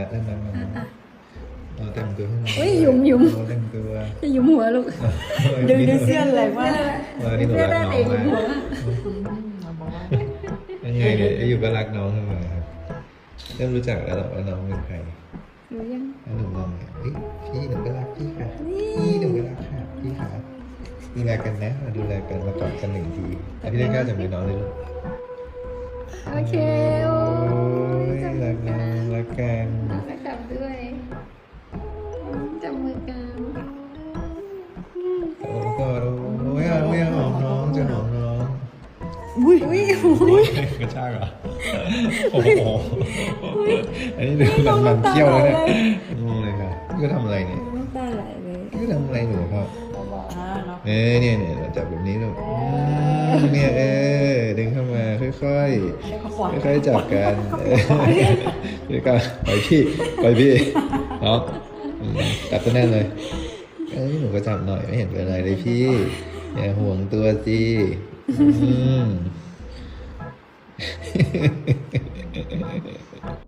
แล้วได้ไหมมาเราแต่งตัวให้น้องอุ้ยหยุมหยุม เราแต่งตัวจะหยุมหัวลูกดึงดึงเสื้ออะไรวะเออนี่หนูรักน้องเสื้อได้เด็กหยุมหัวมากยังไงเนี่ยอยู่ก็รักน้องขึ้นมาครับเริ่มรู้จักแล้วหรอว่าน้องเป็นใครหนูยังแล้วหนูมองเนี่ยเฮ้ยพี่หนูก็รักพี่ค่ะพี่หนูก็รักค่ะพี่ค่ะดูแลกันนะมาดูแลกันมากอดกันหนึ่งทีอะพี่เล็กก้าจับมือน้องเลยลูก โอเคโอ้ อุ้ยอุ้ยอุ้ยกระชากเหรอโอ้โหอันนี้ดูมันมันเที่ยวแล้วเนี่ยงงเลยค่ะพี่ก็ทำอะไรเนี่ยน้ำตาไหลเลยพี่ก็ทำอะไรหนูครับอ่าเนาะเออเนี่ยเนี่ยเราจับแบบนี้ลูกอืมเนี่ยเออดึงเข้ามาค่อยๆเขาปล่อยค่อยๆจับกันเออแล้วก็ปล่อยพี่ปล่อยพี่เนาะอืมจับตัวแน่นเลยเอ้ยหนูก็จับหน่อยไม่เห็นเป็นไรเลยพี่อย่าห่วงตัวสิ 嗯，嘿嘿嘿嘿嘿嘿嘿嘿。